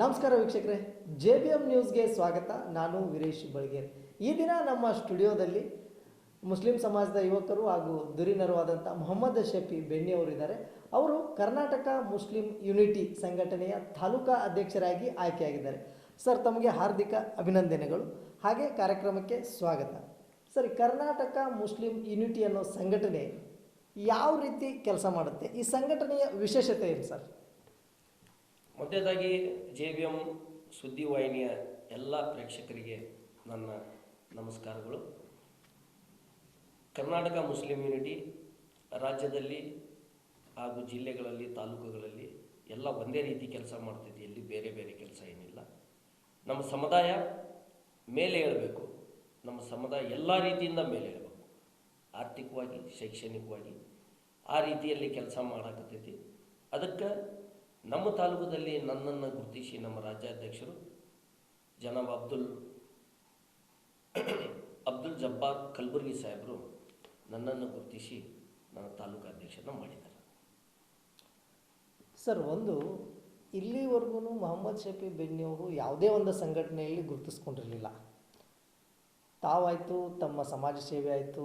ನಮಸ್ಕಾರ ವೀಕ್ಷಕರೇ, J B M ನ್ಯೂಸ್ಗೆ ಸ್ವಾಗತ. ನಾನು ವೀರೇಶ್ ಬಳ್ಗೇರ್ ಈ ದಿನ ನಮ್ಮ ಸ್ಟುಡಿಯೋದಲ್ಲಿ ಮುಸ್ಲಿಂ ಸಮಾಜದ ಯುವಕರು ಹಾಗೂ ಧುರೀಣರುವಾದಂಥ ಮೊಹಮ್ಮದ್ ಶಫಿ ಬೆಣ್ಣಿ ಅವರಿದ್ದಾರೆ. ಅವರು ಕರ್ನಾಟಕ ಮುಸ್ಲಿಂ ಯುನಿಟಿ ಸಂಘಟನೆಯ ತಾಲೂಕಾ ಅಧ್ಯಕ್ಷರಾಗಿ ಆಯ್ಕೆಯಾಗಿದ್ದಾರೆ. ಸರ್, ತಮಗೆ ಹಾರ್ದಿಕ ಅಭಿನಂದನೆಗಳು. ಹಾಗೆ ಕಾರ್ಯಕ್ರಮಕ್ಕೆ ಸ್ವಾಗತ. ಸರಿ, ಕರ್ನಾಟಕ ಮುಸ್ಲಿಂ ಯುನಿಟಿ ಅನ್ನೋ ಸಂಘಟನೆ ಯಾವ ರೀತಿ ಕೆಲಸ ಮಾಡುತ್ತೆ? ಈ ಸಂಘಟನೆಯ ವಿಶೇಷತೆ ಏನು ಸರ್? ಮೊದಲನೇದಾಗಿ ಜೆ ವಿ ಎಂ ಸುದ್ದಿವಾಹಿನಿಯ ಎಲ್ಲ ಪ್ರೇಕ್ಷಕರಿಗೆ ನನ್ನ ನಮಸ್ಕಾರಗಳು. ಕರ್ನಾಟಕ ಮುಸ್ಲಿಂ ಯೂನಿಟಿ ರಾಜ್ಯದಲ್ಲಿ ಹಾಗೂ ಜಿಲ್ಲೆಗಳಲ್ಲಿ, ತಾಲೂಕುಗಳಲ್ಲಿ ಎಲ್ಲ ಒಂದೇ ರೀತಿ ಕೆಲಸ ಮಾಡ್ತಿದ್ದೆ ಎಲ್ಲಿ ಬೇರೆ ಬೇರೆ ಕೆಲಸ ಏನಿಲ್ಲ. ನಮ್ಮ ಸಮುದಾಯ ಮೇಲೆ ಹೇಳಬೇಕು ನಮ್ಮ ಸಮುದಾಯ ಎಲ್ಲ ರೀತಿಯಿಂದ ಮೇಲೆ ಹೇಳಬೇಕು ಆರ್ಥಿಕವಾಗಿ, ಶೈಕ್ಷಣಿಕವಾಗಿ ಆ ರೀತಿಯಲ್ಲಿ ಕೆಲಸ ಮಾಡಾಕತ್ತೈತಿ. ಅದಕ್ಕೆ ನಮ್ಮ ತಾಲೂಕದಲ್ಲಿ ನನ್ನನ್ನು ಗುರುತಿಸಿ ನಮ್ಮ ರಾಜ್ಯಾಧ್ಯಕ್ಷರು ಜನಾಬ್ ಅಬ್ದುಲ್ ಅಬ್ದುಲ್ ಜಬ್ಬಾರ್ ಕಲಬುರ್ಗಿ ಸಾಹೇಬರು ನನ್ನನ್ನು ಗುರುತಿಸಿ ನನ್ನ ತಾಲೂಕು ಅಧ್ಯಕ್ಷರನ್ನ ಮಾಡಿದ್ದಾರೆ. ಸರ್, ಒಂದು ಇಲ್ಲಿವರೆಗೂ ಮೊಹಮ್ಮದ್ ಶಫಿ ಬೆನ್ನಿ ಅವರು ಯಾವುದೇ ಒಂದು ಸಂಘಟನೆಯಲ್ಲಿ ಗುರುತಿಸ್ಕೊಂಡಿರಲಿಲ್ಲ. ತಾವಾಯಿತು, ತಮ್ಮ ಸಮಾಜ ಸೇವೆ ಆಯಿತು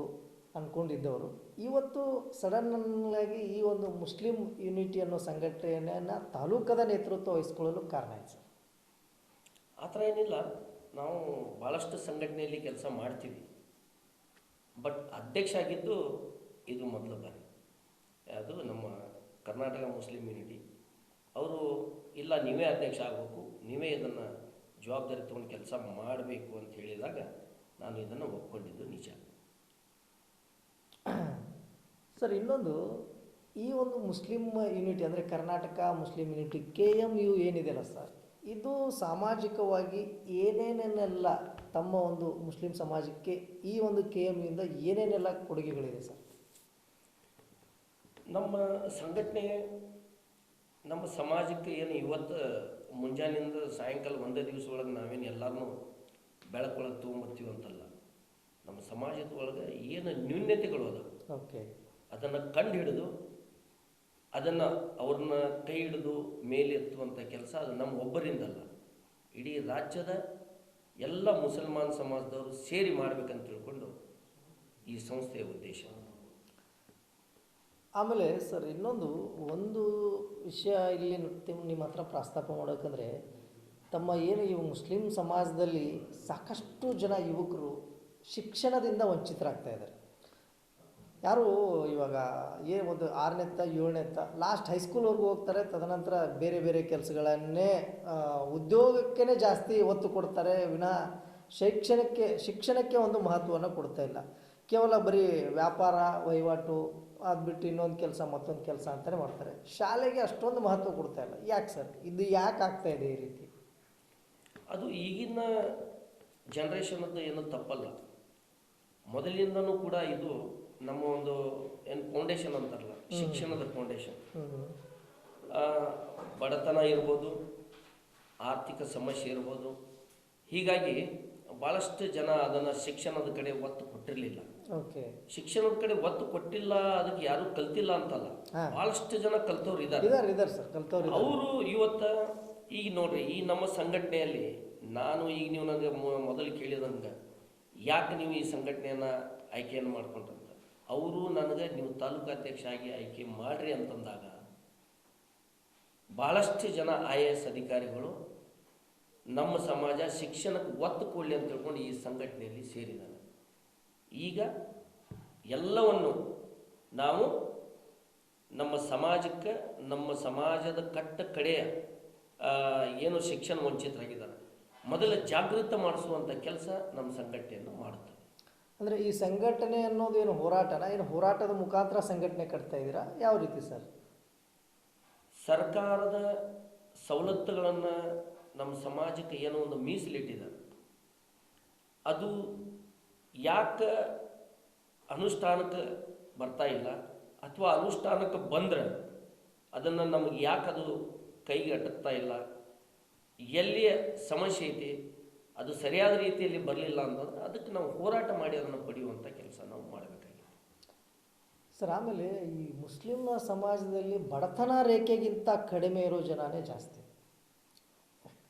ಅಂದ್ಕೊಂಡಿದ್ದವರು ಇವತ್ತು ಸಡನ್ನಾಗಿ ಈ ಒಂದು ಮುಸ್ಲಿಂ ಯೂನಿಟಿ ಅನ್ನೋ ಸಂಘಟನೆಯನ್ನು ತಾಲೂಕದ ನೇತೃತ್ವ ವಹಿಸ್ಕೊಳ್ಳಲು ಕಾರಣ ಆಯ್ತು ಸರ್? ಆ ಥರ ಏನಿಲ್ಲ. ನಾವು ಭಾಳಷ್ಟು ಸಂಘಟನೆಯಲ್ಲಿ ಕೆಲಸ ಮಾಡ್ತೀವಿ. ಬಟ್ ಅಧ್ಯಕ್ಷ ಆಗಿದ್ದು ಇದು ಮೊದಲ ಬಾರಿ. ಅದು ನಮ್ಮ ಕರ್ನಾಟಕ ಮುಸ್ಲಿಂ ಯೂನಿಟಿ ಅವರು, ಇಲ್ಲ, ನೀವೇ ಅಧ್ಯಕ್ಷ ಆಗಬೇಕು, ನೀವೇ ಇದನ್ನು ಜವಾಬ್ದಾರಿ ತೊಗೊಂಡು ಕೆಲಸ ಮಾಡಬೇಕು ಅಂತ ಹೇಳಿದಾಗ ನಾನು ಇದನ್ನು ಒಪ್ಕೊಂಡಿದ್ದು ನಿಜ. ಸರ್ ಇನ್ನೊಂದು ಈ ಒಂದು ಮುಸ್ಲಿಂ ಯೂನಿಟಿ ಅಂದರೆ Karnataka Muslim unity K M U ಏನಿದೆಯಲ್ಲ ಸರ್ ಇದು ಸಾಮಾಜಿಕವಾಗಿ ಏನೇನೇನೆಲ್ಲ ತಮ್ಮ ಒಂದು ಮುಸ್ಲಿಂ ಸಮಾಜಕ್ಕೆ ಈ ಒಂದು ಕೆ ಎಂ ಯುಯಿಂದ ಏನೇನೆಲ್ಲ ಕೊಡುಗೆಗಳಿದೆ ಸರ್? ನಮ್ಮ ಸಂಘಟನೆ ನಮ್ಮ ಸಮಾಜಕ್ಕೆ ಏನು ಇವತ್ತು ಮುಂಜಾನೆಯಿಂದ ಸಾಯಂಕಾಲ ಒಂದೇ ದಿವಸ ಒಳಗೆ ನಾವೇನು ಎಲ್ಲರನ್ನೂ ಬೆಳಕೊಳಗೆ ತೊಗೊಂಬರ್ತೀವಿ ಅಂತಲ್ಲ ನಮ್ಮ ಸಮಾಜದ ಒಳಗೆ ಏನು ನ್ಯೂನ್ಯತೆಗಳು ಅದಾವೆ. ಓಕೆ ಅದನ್ನು ಕಂಡು ಹಿಡಿದು ಅದನ್ನು ಅವ್ರನ್ನ ಕೈ ಹಿಡಿದು ಮೇಲೆತ್ತುವಂಥ ಕೆಲಸ ಅದು ನಮ್ಮ ಒಬ್ಬರಿಂದಲ್ಲ. ಇಡೀ ರಾಜ್ಯದ ಎಲ್ಲ ಮುಸಲ್ಮಾನ್ ಸಮಾಜದವರು ಸೇರಿ ಮಾಡಬೇಕಂತ ತಿಳ್ಕೊಂಡು ಈ ಸಂಸ್ಥೆಯ ಉದ್ದೇಶ. ಆಮೇಲೆ ಸರ್ ಇನ್ನೊಂದು ಒಂದು ವಿಷಯ ಇಲ್ಲಿ ನಿಮ್ಮ ಹತ್ರ ಪ್ರಸ್ತಾಪ ಮಾಡೋಕ್ಕಂದರೆ ತಮ್ಮ ಏನು ಇವು ಮುಸ್ಲಿಂ ಸಮಾಜದಲ್ಲಿ ಸಾಕಷ್ಟು ಜನ ಯುವಕರು ಶಿಕ್ಷಣದಿಂದ ವಂಚಿತರಾಗ್ತಾ ಇದ್ದಾರೆ. ಯಾರು ಇವಾಗ ಏ ಒಂದು ಆರನೇತ್ತ ಏಳನೇತ್ತ ಲಾಸ್ಟ್ ಹೈಸ್ಕೂಲ್ವರೆಗೂ ಹೋಗ್ತಾರೆ, ತದನಂತರ ಬೇರೆ ಬೇರೆ ಕೆಲಸಗಳನ್ನೇ ಉದ್ಯೋಗಕ್ಕೇ ಜಾಸ್ತಿ ಒತ್ತು ಕೊಡ್ತಾರೆ, ವಿನಾ ಶೈಕ್ಷಣಕ್ಕೆ, ಶಿಕ್ಷಣಕ್ಕೆ ಒಂದು ಮಹತ್ವವನ್ನು ಕೊಡ್ತಾ ಇಲ್ಲ. ಕೇವಲ ಬರೀ ವ್ಯಾಪಾರ, ವಹಿವಾಟು ಅದು ಬಿಟ್ಟು ಇನ್ನೊಂದು ಕೆಲಸ, ಮತ್ತೊಂದು ಕೆಲಸ ಅಂತಲೇ ಮಾಡ್ತಾರೆ. ಶಾಲೆಗೆ ಅಷ್ಟೊಂದು ಮಹತ್ವ ಕೊಡ್ತಾ ಇಲ್ಲ. ಯಾಕೆ ಸರ್? ಇದು ಯಾಕೆ ಆಗ್ತಾ ಇದೆ ಈ ರೀತಿ? ಅದು ಈಗಿನ ಜನ್ರೇಷನ್ ಅಂತ ಏನೂ ತಪ್ಪಲ್ಲ. ಮೊದಲಿಂದನೂ ಕೂಡ ಇದು ನಮ್ಮ ಒಂದು ಏನು ಫೌಂಡೇಶನ್ ಅಂತಾರಲ್ಲ ಶಿಕ್ಷಣದ ಫೌಂಡೇಶನ್ ಬಡತನ ಇರ್ಬೋದು ಆರ್ಥಿಕ ಸಮಸ್ಯೆ ಇರ್ಬೋದು. ಹೀಗಾಗಿ ಭಾಳಷ್ಟು ಜನ ಅದನ್ನು ಶಿಕ್ಷಣದ ಕಡೆ ಒತ್ತು ಕೊಟ್ಟಿರಲಿಲ್ಲ. ಶಿಕ್ಷಣದ ಕಡೆ ಒತ್ತು ಕೊಟ್ಟಿಲ್ಲ ಅದಕ್ಕೆ ಯಾರು ಕಲ್ತಿಲ್ಲ ಅಂತಲ್ಲ. ಅಲ್ಲ ಭಾಳಷ್ಟು ಜನ ಕಲ್ತವ್ರು ಇದ್ದಾರೆ. ಅವರು ಇವತ್ತ ಈಗ ನೋಡ್ರಿ ಈ ನಮ್ಮ ಸಂಘಟನೆಯಲ್ಲಿ ನಾನು ಈಗ ನೀವು ನನಗೆ ಮೊದಲು ಕೇಳಿದಂಗೆ ಯಾಕೆ ನೀವು ಈ ಸಂಘಟನೆಯನ್ನು ಆಯ್ಕೆಯನ್ನು ಮಾಡ್ಕೊಂಡ್ರಂತ ಅವರು ನನಗೆ ನೀವು ತಾಲೂಕು ಅಧ್ಯಕ್ಷ ಆಗಿ ಆಯ್ಕೆ ಮಾಡ್ರಿ ಅಂತಂದಾಗ ಭಾಳಷ್ಟು ಜನ ಐ ಎ ಎಸ್ ಅಧಿಕಾರಿಗಳು ನಮ್ಮ ಸಮಾಜ ಶಿಕ್ಷಣಕ್ಕೆ ಒತ್ತು ಕೊಡಲಿ ಅಂತ ತಿಳ್ಕೊಂಡು ಈ ಸಂಘಟನೆಯಲ್ಲಿ ಸೇರಿದ್ದಾರೆ. ಈಗ ಎಲ್ಲವನ್ನು ನಾವು ನಮ್ಮ ಸಮಾಜಕ್ಕೆ, ನಮ್ಮ ಸಮಾಜದ ಕಟ್ಟ ಕಡೆಯ ಏನು ಶಿಕ್ಷಣ ವಂಚಿತರಾಗಿದ್ದಾರೆ, ಮೊದಲ ಜಾಗೃತ ಮಾಡಿಸುವಂಥ ಕೆಲಸ ನಮ್ಮ ಸಂಘಟನೆಯನ್ನು ಮಾಡುತ್ತೆ. ಅಂದರೆ ಈ ಸಂಘಟನೆ ಅನ್ನೋದು ಏನು ಹೋರಾಟನ? ಏನು ಹೋರಾಟದ ಮುಖಾಂತರ ಸಂಘಟನೆ ಕಟ್ತಾ ಇದ್ದೀರಾ? ಯಾವ ರೀತಿ ಸರ್? ಸರ್ಕಾರದ ಸವಲತ್ತುಗಳನ್ನು ನಮ್ಮ ಸಮಾಜಕ್ಕೆ ಏನೋ ಒಂದು ಮೀಸಲಿಟ್ಟಿದ್ದಾರೆ. ಅದು ಯಾಕೆ ಅನುಷ್ಠಾನಕ್ಕೆ ಬರ್ತಾ ಇಲ್ಲ ಅಥವಾ ಅನುಷ್ಠಾನಕ್ಕೆ ಬಂದರೆ ಅದನ್ನು ನಮಗೆ ಯಾಕೆ ಅದು ಕೈಗೆ ಅಟಕ್ತಾ ಇಲ್ಲ? ಎಲ್ಲಿಯ ಸಮಸ್ಯೆ ಐತಿ? ಅದು ಸರಿಯಾದ ರೀತಿಯಲ್ಲಿ ಬರಲಿಲ್ಲ ಅಂತಂದ್ರೆ ಅದಕ್ಕೆ ನಾವು ಹೋರಾಟ ಮಾಡಿ ಅದನ್ನು ಪಡೆಯುವಂಥ ಕೆಲಸ ನಾವು ಮಾಡಬೇಕಾಗಿದೆ. ಸರ್, ಆಮೇಲೆ ಈ ಮುಸ್ಲಿಂ ಸಮಾಜದಲ್ಲಿ ಬಡತನ ರೇಖೆಗಿಂತ ಕಡಿಮೆ ಇರೋ ಜನನೇ ಜಾಸ್ತಿ.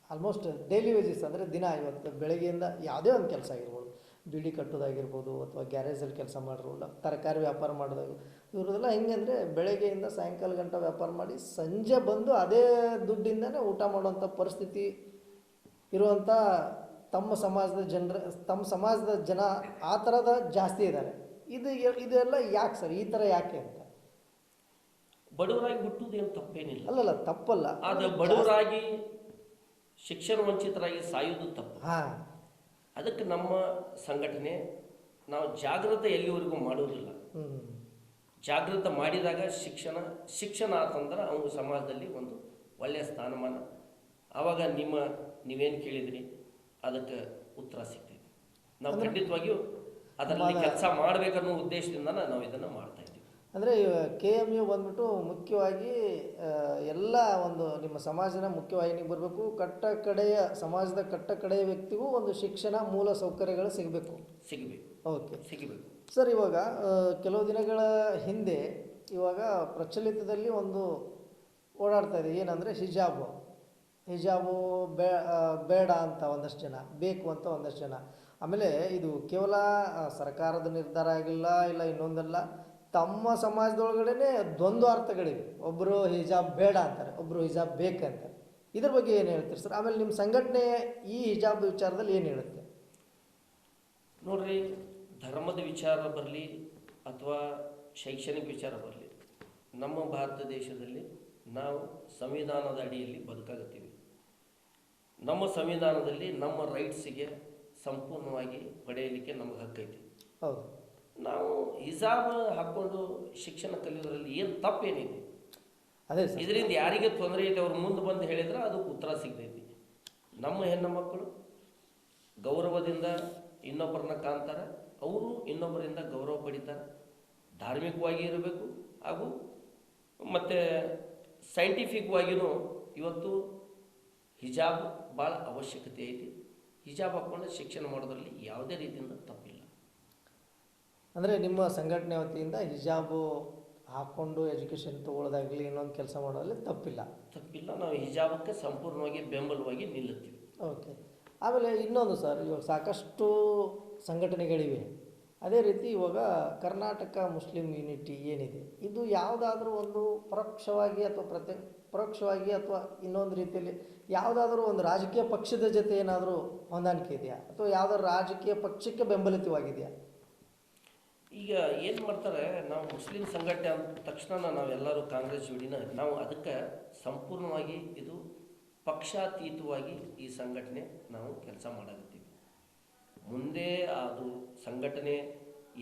ಆಲ್ಮೋಸ್ಟ್ ಡೈಲಿ ವೇಜಸ್ ಅಂದರೆ ದಿನ ಇವತ್ತು ಬೆಳಗ್ಗೆಯಿಂದ ಯಾವುದೇ ಒಂದು ಕೆಲಸ ಆಗಿರ್ಬೋದು. ಬಿಡಿ ಕಟ್ಟೋದಾಗಿರ್ಬೋದು ಅಥವಾ ಗ್ಯಾರೇಜಲ್ಲಿ ಕೆಲಸ ಮಾಡಿರೋಲ್ಲ ತರಕಾರಿ ವ್ಯಾಪಾರ ಮಾಡೋದಾಗ ಇವ್ರದೆಲ್ಲ ಹೆಂಗೆ ಅಂದರೆ ಬೆಳಗ್ಗೆಯಿಂದ ಸಾಯಂಕಾಲ ಗಂಟ ವ್ಯಾಪಾರ ಮಾಡಿ ಸಂಜೆ ಬಂದು ಅದೇ ದುಡ್ಡಿಂದನೇ ಊಟ ಮಾಡುವಂಥ ಪರಿಸ್ಥಿತಿ ಇರುವಂಥ ತಮ್ಮ ಸಮಾಜದ ಜನರ ತಮ್ಮ ಸಮಾಜದ ಜನ ಆ ಥರದ ಜಾಸ್ತಿ ಇದ್ದಾರೆ. ಇದು ಇದೆಲ್ಲ ಯಾಕೆ ಸರ್? ಈ ಥರ ಯಾಕೆ ಅಂತ? ಬಡವರಾಗಿ ಹುಟ್ಟುವುದೇನು ತಪ್ಪೇನಿಲ್ಲ. ಅಲ್ಲಲ್ಲ ತಪ್ಪಲ್ಲ. ಆದರೆ ಬಡವರಾಗಿ ಶಿಕ್ಷಣ ವಂಚಿತರಾಗಿ ಸಾಯುವುದು ತಪ್ಪು. ಹಾಂ. ಅದಕ್ಕೆ ನಮ್ಮ ಸಂಘಟನೆ ನಾವು ಜಾಗೃತೆ ಎಲ್ಲಿವರೆಗೂ ಮಾಡುವುದಿಲ್ಲ ಜಾಗೃತ ಮಾಡಿದಾಗ ಶಿಕ್ಷಣ ಶಿಕ್ಷಣ ಆತಂದ್ರೆ ಅವನು ಸಮಾಜದಲ್ಲಿ ಒಂದು ಒಳ್ಳೆಯ ಸ್ಥಾನಮಾನ. ಆವಾಗ ನಿಮ್ಮ ನೀವೇನು ಕೇಳಿದ್ರಿ? ಅದಕ್ಕೆ ಉತ್ತರ ಸಿಗ್ತೈತಿ ನಾವು ಖಂಡಿತವಾಗಿಯೂ ಅದರಲ್ಲಿ ಕೆಲಸ ಮಾಡಬೇಕನ್ನೋ ಉದ್ದೇಶದಿಂದ ನಾವು ಇದನ್ನು ಮಾಡ್ತಾ ಇದ್ದೀವಿ. ಅಂದರೆ ಕೆ ಎಂ ಯು ಬಂದ್ಬಿಟ್ಟು ಮುಖ್ಯವಾಗಿ ಎಲ್ಲ ಒಂದು ನಿಮ್ಮ ಸಮಾಜನ ಮುಖ್ಯವಾಹಿನಿಗೆ ಬರಬೇಕು ಕಟ್ಟ ಕಡೆಯ ಸಮಾಜದ ಕಟ್ಟ ಕಡೆಯ ವ್ಯಕ್ತಿಗೂ ಒಂದು ಶಿಕ್ಷಣ ಮೂಲ ಸೌಕರ್ಯಗಳು ಸಿಗಬೇಕು. ಸಿಗಬೇಕು. ಓಕೆ. ಸಿಗಬೇಕು. ಸರ್ ಇವಾಗ ಕೆಲವು ದಿನಗಳ ಹಿಂದೆ ಇವಾಗ ಪ್ರಚಲಿತದಲ್ಲಿ ಒಂದು ಓಡಾಡ್ತಾ ಇದೆ. ಏನಂದರೆ ಹಿಜಾಬು. ಹಿಜಾಬು ಬೇ ಬೇಡ ಅಂತ ಒಂದಷ್ಟು ಜನ, ಬೇಕು ಅಂತ ಒಂದಷ್ಟು ಜನ. ಆಮೇಲೆ ಇದು ಕೇವಲ ಸರ್ಕಾರದ ನಿರ್ಧಾರ ಆಗಿಲ್ಲ, ಇಲ್ಲ ಇನ್ನೊಂದಲ್ಲ, ತಮ್ಮ ಸಮಾಜದೊಳಗಡೆ ದ್ವಂದ್ವ ಅರ್ಥಗಳಿವೆ. ಒಬ್ಬರು ಹಿಜಾಬ್ ಬೇಡ ಅಂತಾರೆ ಒಬ್ಬರು ಹಿಜಾಬ್ ಬೇಕು ಅಂತಾರೆ. ಇದ್ರ ಬಗ್ಗೆ ಏನು ಹೇಳ್ತೀರಿ ಸರ್? ಆಮೇಲೆ ನಿಮ್ಮ ಸಂಘಟನೆ ಈ ಹಿಜಾಬ್ ವಿಚಾರದಲ್ಲಿ ಏನು ಹೇಳುತ್ತೆ? ನೋಡ್ರಿ, ಧರ್ಮದ ವಿಚಾರ ಬರಲಿ ಅಥವಾ ಶೈಕ್ಷಣಿಕ ವಿಚಾರ ಬರಲಿ, ನಮ್ಮ ಭಾರತ ದೇಶದಲ್ಲಿ ನಾವು ಸಂವಿಧಾನದ ಅಡಿಯಲ್ಲಿ ಬದುಕಾಗತ್ತೀವಿ. ನಮ್ಮ ಸಂವಿಧಾನದಲ್ಲಿ ನಮ್ಮ ರೈಟ್ಸಿಗೆ ಸಂಪೂರ್ಣವಾಗಿ ಪಡೆಯಲಿಕ್ಕೆ ನಮಗೆ ಹಕ್ಕೈತಿ ಹೌದು. ನಾವು ಹಿಜಾಬ್ ಹಾಕ್ಕೊಂಡು ಶಿಕ್ಷಣ ಕಲಿಯೋದ್ರಲ್ಲಿ ಏನು ತಪ್ಪೇನಿದೆ ಅದೇ ಇದರಿಂದ ಯಾರಿಗೆ ತೊಂದರೆ ಐತೆ ಅವ್ರು ಮುಂದೆ ಬಂದು ಹೇಳಿದ್ರೆ ಅದಕ್ಕೆ ಉತ್ತರ ಸಿಗ್ತೈತಿ. ನಮ್ಮ ಹೆಣ್ಣು ಮಕ್ಕಳು ಗೌರವದಿಂದ ಇನ್ನೊಬ್ಬರನ್ನ ಕಾಣ್ತಾರೆ ಅವರು ಇನ್ನೊಬ್ಬರಿಂದ ಗೌರವ ಪಡಿತಾರೆ ಧಾರ್ಮಿಕವಾಗಿ ಇರಬೇಕು ಹಾಗೂ ಮತ್ತು ಸೈಂಟಿಫಿಕ್ವಾಗಿಯೂ ಇವತ್ತು ಹಿಜಾಬ್ ಭಾಳ ಅವಶ್ಯಕತೆ ಐತಿ. ಹಿಜಾಬ್ ಹಾಕ್ಕೊಂಡು ಶಿಕ್ಷಣ ಮಾಡೋದ್ರಲ್ಲಿ ಯಾವುದೇ ರೀತಿಯಿಂದ ತಪ್ಪಿಲ್ಲ. ಅಂದರೆ ನಿಮ್ಮ ಸಂಘಟನೆ ವತಿಯಿಂದ ಹಿಜಾಬು ಹಾಕ್ಕೊಂಡು ಎಜುಕೇಷನ್ ತೊಗೊಳ್ಳೋದಾಗಲಿ ಇನ್ನೊಂದು ಕೆಲಸ ಮಾಡೋದ್ರಲ್ಲಿ ತಪ್ಪಿಲ್ಲ. ತಪ್ಪಿಲ್ಲ. ನಾವು ಹಿಜಾಬಕ್ಕೆ ಸಂಪೂರ್ಣವಾಗಿ ಬೆಂಬಲವಾಗಿ ನಿಲ್ಲುತ್ತೀವಿ. ಓಕೆ. ಆಮೇಲೆ ಇನ್ನೊಂದು ಸರ್ ಇವಾಗ ಸಾಕಷ್ಟು ಸಂಘಟನೆಗಳಿವೆ. ಅದೇ ರೀತಿ ಇವಾಗ ಕರ್ನಾಟಕ ಮುಸ್ಲಿಂ ಯೂನಿಟಿ ಏನಿದೆ? ಇದು ಯಾವುದಾದ್ರೂ ಒಂದು ಪರೋಕ್ಷವಾಗಿ ಅಥವಾ ಪ್ರತ್ಯ, ಪರೋಕ್ಷವಾಗಿ ಅಥವಾ ಇನ್ನೊಂದು ರೀತಿಯಲ್ಲಿ ಯಾವುದಾದ್ರೂ ಒಂದು ರಾಜಕೀಯ ಪಕ್ಷದ ಜೊತೆ ಏನಾದರೂ ಹೊಂದಾಣಿಕೆ ಇದೆಯಾ? ಅಥವಾ ಯಾವುದಾದ್ರು ರಾಜಕೀಯ ಪಕ್ಷಕ್ಕೆ ಬೆಂಬಲಿತವಾಗಿದೆಯಾ? ಈಗ ಏನು ಮಾಡ್ತಾರೆ, ನಾವು ಮುಸ್ಲಿಂ ಸಂಘಟನೆ ಅಂದ ತಕ್ಷಣ ನಾವೆಲ್ಲರೂ ಕಾಂಗ್ರೆಸ್ ಜೋಡಿನ ನಾವು ಅದಕ್ಕೆ ಸಂಪೂರ್ಣವಾಗಿ ಇದು ಪಕ್ಷಾತೀತವಾಗಿ ಈ ಸಂಘಟನೆ ನಾವು ಕೆಲಸ ಮಾಡಾಕತ್ತೀವಿ ಮುಂದೆ ಅದು ಸಂಘಟನೆ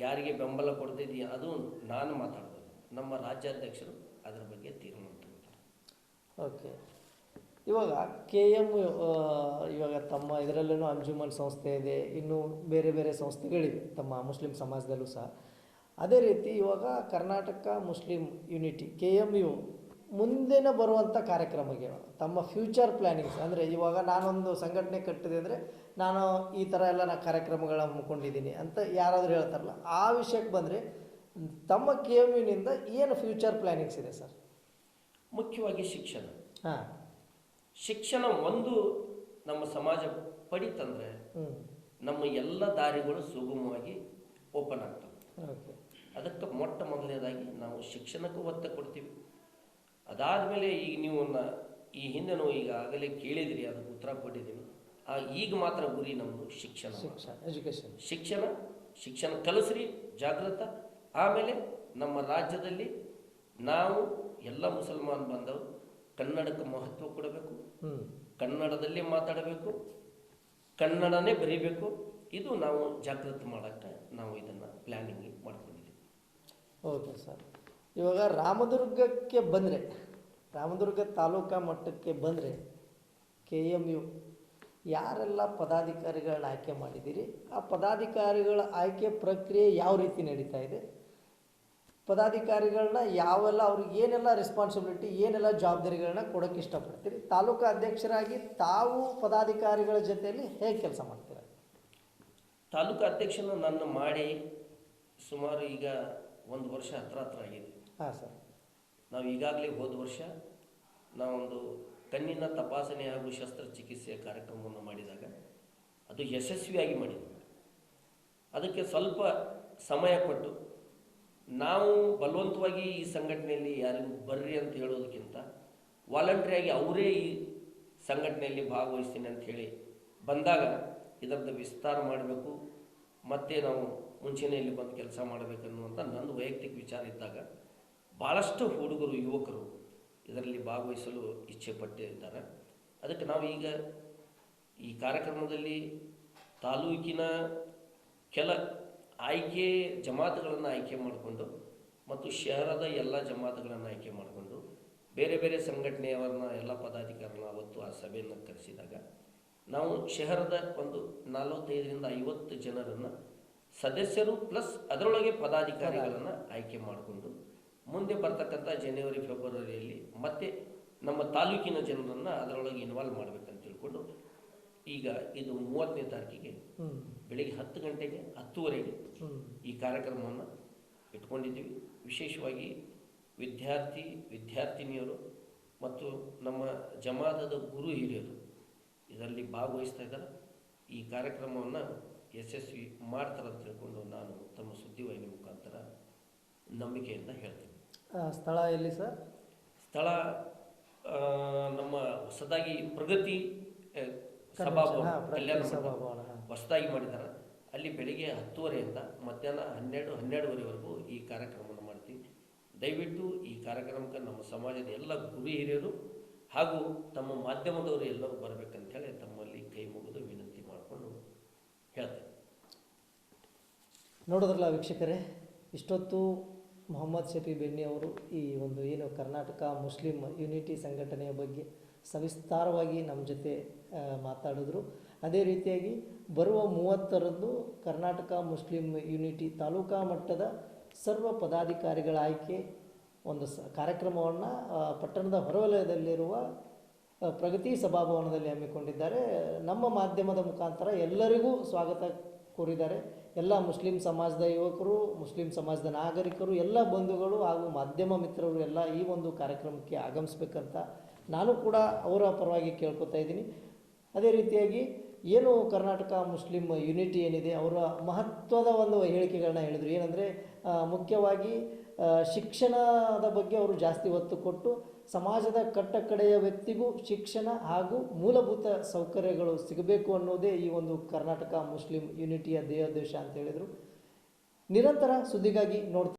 ಯಾರಿಗೆ ಬೆಂಬಲ ಕೊಡ್ತಿದೆಯಾ ಅದು ನಾನು ಮಾತಾಡ್ಬೋದು. ನಮ್ಮ ರಾಜ್ಯಾಧ್ಯಕ್ಷರು ಅದರ ಬಗ್ಗೆ ತೀರ್ಮಾನ ತಗೋತಾರೆ ಓಕೆ. ಇವಾಗ ಕೆ ಎಂ ಇವಾಗ ತಮ್ಮ ಇದರಲ್ಲೂ ಅಂಜುಮನ್ ಸಂಸ್ಥೆ ಇದೆ, ಇನ್ನು ಬೇರೆ ಬೇರೆ ಸಂಸ್ಥೆಗಳಿವೆ ತಮ್ಮ ಮುಸ್ಲಿಂ ಸಮಾಜದಲ್ಲೂ ಸಹ. ಅದೇ ರೀತಿ ಇವಾಗ Karnataka Muslim unity, K M U ಮುಂದಿನ ಬರುವಂಥ ಕಾರ್ಯಕ್ರಮಕ್ಕೆ ತಮ್ಮ ಫ್ಯೂಚರ್ ಪ್ಲ್ಯಾನಿಂಗ್ಸ್ ಅಂದರೆ ಇವಾಗ ನಾನೊಂದು ಸಂಘಟನೆ ಕಟ್ಟಿದೆ ಅಂದರೆ ನಾನು ಈ ಥರ ಎಲ್ಲ ನಾನು ಕಾರ್ಯಕ್ರಮಗಳ ಹಮ್ಮಿಕೊಂಡಿದ್ದೀನಿ ಅಂತ ಯಾರಾದರೂ ಹೇಳ್ತಾರಲ್ಲ ಆ ವಿಷಯಕ್ಕೆ ಬಂದರೆ ತಮ್ಮ ಕೆ ಎಂ ಯುನಿಂದ ಏನು ಫ್ಯೂಚರ್ ಪ್ಲ್ಯಾನಿಂಗ್ಸ್ ಇದೆ ಸರ್? ಮುಖ್ಯವಾಗಿ ಶಿಕ್ಷಣ. ಹಾಂ. ಶಿಕ್ಷಣ ಒಂದು ನಮ್ಮ ಸಮಾಜ ಪಡಿತಂದರೆ ನಮ್ಮ ಎಲ್ಲ ದಾರಿಗಳು ಸುಗಮವಾಗಿ ಓಪನ್ ಆಗ್ತವೆ. ಅದಕ್ಕೆ ಮೊಟ್ಟ ಮೊದಲನೇದಾಗಿ ನಾವು ಶಿಕ್ಷಣಕ್ಕೂ ಒತ್ತ ಕೊಡ್ತೀವಿ. ಅದಾದಮೇಲೆ ಈಗ ನೀವು ಈ ಹಿಂದೆ ಈಗ ಆಗಲೇ ಕೇಳಿದಿರಿ ಅದಕ್ಕೆ ಉತ್ತರ ಕೊಟ್ಟಿದ್ದೀನಿ. ಈಗ ಮಾತ್ರ ಗುರಿ ನಮ್ಮದು ಶಿಕ್ಷಣ ಎಜುಕೇಷನ್ ಶಿಕ್ಷಣ ಶಿಕ್ಷಣ ಕಲಿಸ್ರಿ ಜಾಗೃತ ಆಮೇಲೆ ನಮ್ಮ ರಾಜ್ಯದಲ್ಲಿ ನಾವು ಎಲ್ಲ ಮುಸಲ್ಮಾನ್ ಬಾಂಧವರು ಕನ್ನಡಕ್ಕೆ ಮಹತ್ವ ಕೊಡಬೇಕು. ಕನ್ನಡದಲ್ಲಿ ಮಾತಾಡಬೇಕು. ಕನ್ನಡನೇ ಬರೀಬೇಕು. ಇದು ನಾವು ಜಾಗೃತ ಮಾಡೋಕ್ಕೆ ನಾವು ಇದನ್ನು ಪ್ಲ್ಯಾನಿಂಗ್ ಮಾಡ್ಕೊಂಡಿದ್ದೀವಿ. Okay sir? ಇವಾಗ ರಾಮದುರ್ಗಕ್ಕೆ ಬಂದರೆ ರಾಮದುರ್ಗ ತಾಲೂಕಾ ಮಟ್ಟಕ್ಕೆ ಬಂದರೆ ಕೆ ಎಂ ಯು ಯಾರೆಲ್ಲ ಪದಾಧಿಕಾರಿಗಳನ್ನ ಆಯ್ಕೆ ಮಾಡಿದ್ದೀರಿ ಆ ಪದಾಧಿಕಾರಿಗಳ ಆಯ್ಕೆ ಪ್ರಕ್ರಿಯೆ ಯಾವ ರೀತಿ ನಡೀತಾ ಇದೆ? ಪದಾಧಿಕಾರಿಗಳನ್ನ ಯಾವೆಲ್ಲ ಅವ್ರಿಗೆ ಏನೆಲ್ಲ ರೆಸ್ಪಾನ್ಸಿಬಿಲಿಟಿ ಏನೆಲ್ಲ ಜವಾಬ್ದಾರಿಗಳನ್ನ ಕೊಡೋಕ್ಕೆ ಇಷ್ಟಪಡ್ತೀರಿ? ತಾಲೂಕು ಅಧ್ಯಕ್ಷರಾಗಿ ತಾವು ಪದಾಧಿಕಾರಿಗಳ ಜೊತೆಯಲ್ಲಿ ಹೇಗೆ ಕೆಲಸ ಮಾಡ್ತೀರ? ತಾಲೂಕು ಅಧ್ಯಕ್ಷನ ನನ್ನ ಮಾಡಿ ಸುಮಾರು ಈಗ ಒಂದು ವರ್ಷ ಹತ್ರ ಹತ್ರ ಆಗಿದೆ. ಹಾಂ ಸರ್. ನಾವು ಈಗಾಗಲೇ ಹೋದ ವರ್ಷ ನಾವೊಂದು ಕಣ್ಣಿನ ತಪಾಸಣೆ ಹಾಗೂ ಶಸ್ತ್ರಚಿಕಿತ್ಸೆಯ ಕಾರ್ಯಕ್ರಮವನ್ನು ಮಾಡಿದಾಗ ಅದು ಯಶಸ್ವಿಯಾಗಿ ಮಾಡಿದೆ ಅದಕ್ಕೆ ಸ್ವಲ್ಪ ಸಮಯ ಕೊಟ್ಟು ನಾವು ಬಲವಂತವಾಗಿ ಈ ಸಂಘಟನೆಯಲ್ಲಿ ಯಾರಿಗೂ ಬರ್ರಿ ಅಂತ ಹೇಳೋದಕ್ಕಿಂತ ವಾಲಂಟ್ರಿಯಾಗಿ ಅವರೇ ಈ ಸಂಘಟನೆಯಲ್ಲಿ ಭಾಗವಹಿಸ್ತೀನಿ ಅಂತ ಹೇಳಿ ಬಂದಾಗ ಇದರದ್ದು ವಿಸ್ತಾರ ಮಾಡಬೇಕು, ಮತ್ತೆ ನಾವು ಮುಂಚೆನೇ ಇಲ್ಲಿ ಬಂದು ಕೆಲಸ ಮಾಡಬೇಕನ್ನುವಂಥ ನನ್ನ ವೈಯಕ್ತಿಕ ವಿಚಾರ ಇದ್ದಾಗ ಭಾಳಷ್ಟು ಹುಡುಗರು, ಯುವಕರು ಇದರಲ್ಲಿ ಭಾಗವಹಿಸಲು ಇಚ್ಛೆ ಪಟ್ಟಿದ್ದಾರೆ ಅದಕ್ಕೆ ನಾವು ಈಗ ಈ ಕಾರ್ಯಕ್ರಮದಲ್ಲಿ ತಾಲೂಕಿನ ಕೆಲ ಆಯ್ಕೆ ಜಮಾತುಗಳನ್ನು ಆಯ್ಕೆ ಮಾಡಿಕೊಂಡು ಮತ್ತು ಶಹರದ ಎಲ್ಲ ಜಮಾತುಗಳನ್ನು ಆಯ್ಕೆ ಮಾಡಿಕೊಂಡು ಬೇರೆ ಬೇರೆ ಸಂಘಟನೆಯವರನ್ನ ಎಲ್ಲ ಪದಾಧಿಕಾರನ ಅವತ್ತು ಆ ಸಭೆಯನ್ನು ಕರೆಸಿದಾಗ ನಾವು ಶಹರದ ಒಂದು ನಲವತ್ತೈದರಿಂದ ಐವತ್ತು ಜನರನ್ನು ಸದಸ್ಯರು ಪ್ಲಸ್ ಅದರೊಳಗೆ ಪದಾಧಿಕಾರಿಗಳನ್ನು ಆಯ್ಕೆ ಮಾಡಿಕೊಂಡು ಮುಂದೆ ಬರ್ತಕ್ಕಂಥ ಜನವರಿ ಫೆಬ್ರವರಿಯಲ್ಲಿ ಮತ್ತೆ ನಮ್ಮ ತಾಲೂಕಿನ ಜನರನ್ನು ಅದರೊಳಗೆ ಇನ್ವಾಲ್ವ್ ಮಾಡಬೇಕಂತ ತಿಳ್ಕೊಂಡು ಈಗ ಇದು ಮೂವತ್ತನೇ ತಾರೀಕಿಗೆ ಬೆಳಿಗ್ಗೆ ಹತ್ತು ಗಂಟೆಗೆ ಹತ್ತುವರೆಗೆ ಈ ಕಾರ್ಯಕ್ರಮವನ್ನು ಇಟ್ಕೊಂಡಿದ್ದೀವಿ. ವಿಶೇಷವಾಗಿ ವಿದ್ಯಾರ್ಥಿ ವಿದ್ಯಾರ್ಥಿನಿಯರು ಮತ್ತು ನಮ್ಮ ಜಮಾತದ ಗುರು ಹಿರಿಯರು ಇದರಲ್ಲಿ ಭಾಗವಹಿಸ್ತಾ ಇದ್ದಾರೆ. ಈ ಕಾರ್ಯಕ್ರಮವನ್ನು ಯಶಸ್ವಿ ಮಾಡ್ತಾರಂತ ಅಂತ ತಿಳ್ಕೊಂಡು ನಾನು ತಮ್ಮ ಸುದ್ದಿವಾಹಿನಿ ಮುಖಾಂತರ ನಂಬಿಕೆಯಿಂದ ಹೇಳ್ತೀನಿ. ಸ್ಥಳ ಎಲ್ಲಿ ಸರ್? ಸ್ಥಳ ನಮ್ಮ ಹೊಸದಾಗಿ ಪ್ರಗತಿ ಸಭಾಭವನ ಕಲ್ಯಾಣ ಸಭಾಭವನ. ಹೊಸದಾಗಿ ಮಾಡಿದ್ದಾರೆ. ಅಲ್ಲಿ ಬೆಳಿಗ್ಗೆ ಹತ್ತುವರೆಯಿಂದ ಮಧ್ಯಾಹ್ನ ಹನ್ನೆರಡು ಹನ್ನೆರಡುವರೆವರೆಗೂ ಈ ಕಾರ್ಯಕ್ರಮವನ್ನು ಮಾಡ್ತೀವಿ. ದಯವಿಟ್ಟು ಈ ಕಾರ್ಯಕ್ರಮಕ್ಕೆ ನಮ್ಮ ಸಮಾಜದ ಎಲ್ಲ ಗುರು ಹಿರಿಯರು ಹಾಗೂ ತಮ್ಮ ಮಾಧ್ಯಮದವರು ಎಲ್ಲರೂ ಬರಬೇಕಂತೇಳಿ ತಮ್ಮಲ್ಲಿ ಕೈ ಮುಗಿದು ವಿನಂತಿ ಮಾಡಿಕೊಂಡು ಹೇಳ್ತೇನೆ. ನೋಡಿದ್ರಲ್ಲ ವೀಕ್ಷಕರೇ ಇಷ್ಟೊತ್ತು ಮೊಹಮ್ಮದ್ ಶಫಿ ಬೆನ್ನಿ ಅವರು ಈ ಒಂದು ಏನು ಕರ್ನಾಟಕ ಮುಸ್ಲಿಂ ಯುನಿಟಿ ಸಂಘಟನೆಯ ಬಗ್ಗೆ ಸವಿಸ್ತಾರವಾಗಿ ನಮ್ಮ ಜೊತೆ ಮಾತಾಡಿದ್ರು. ಅದೇ ರೀತಿಯಾಗಿ ಬರುವ ಮೂವತ್ತರಂದು ಕರ್ನಾಟಕ ಮುಸ್ಲಿಂ ಯುನಿಟಿ ತಾಲೂಕಾ ಮಟ್ಟದ ಸರ್ವ ಪದಾಧಿಕಾರಿಗಳ ಆಯ್ಕೆ ಒಂದು ಸ, ಕಾರ್ಯಕ್ರಮವನ್ನು ಪಟ್ಟಣದ ಹೊರವಲಯದಲ್ಲಿರುವ ಪ್ರಗತಿ ಸಭಾಭವನದಲ್ಲಿ ಹಮ್ಮಿಕೊಂಡಿದ್ದಾರೆ. ನಮ್ಮ ಮಾಧ್ಯಮದ ಮುಖಾಂತರ ಎಲ್ಲರಿಗೂ ಸ್ವಾಗತ ಕೋರಿದ್ದಾರೆ. ಎಲ್ಲ ಮುಸ್ಲಿಂ ಸಮಾಜದ ಯುವಕರು, ಮುಸ್ಲಿಂ ಸಮಾಜದ ನಾಗರಿಕರು, ಎಲ್ಲ ಬಂಧುಗಳು ಹಾಗೂ ಮಾಧ್ಯಮ ಮಿತ್ರರು ಎಲ್ಲ ಈ ಒಂದು ಕಾರ್ಯಕ್ರಮಕ್ಕೆ ಆಗಮಿಸ್ಬೇಕಂತ ನಾನು ಕೂಡ ಅವರ ಪರವಾಗಿ ಕೇಳ್ಕೊತಾ ಇದ್ದೀನಿ. ಅದೇ ರೀತಿಯಾಗಿ ಏನು ಕರ್ನಾಟಕ ಮುಸ್ಲಿಂ ಯುನಿಟಿ ಏನಿದೆ, ಅವರ ಮಹತ್ವದ ಒಂದು ಹೇಳಿಕೆಗಳನ್ನ ಹೇಳಿದರು. ಏನಂದರೆ ಮುಖ್ಯವಾಗಿ ಶಿಕ್ಷಣದ ಬಗ್ಗೆ ಅವರು ಜಾಸ್ತಿ ಒತ್ತು ಕೊಟ್ಟು ಸಮಾಜದ ಕಟ್ಟಕಡೆಯ ವ್ಯಕ್ತಿಗೂ ಶಿಕ್ಷಣ ಹಾಗೂ ಮೂಲಭೂತ ಸೌಕರ್ಯಗಳು ಸಿಗಬೇಕು ಅನ್ನೋದೇ ಈ ಒಂದು ಕರ್ನಾಟಕ ಮುಸ್ಲಿಂ ಯುನಿಟಿಯ ಧ್ಯೇಯೋದ್ದೇಶ ಅಂತ ಹೇಳಿದರು. ನಿರಂತರ ಸುದ್ದಿಗಾಗಿ ನೋಡ್ತಾ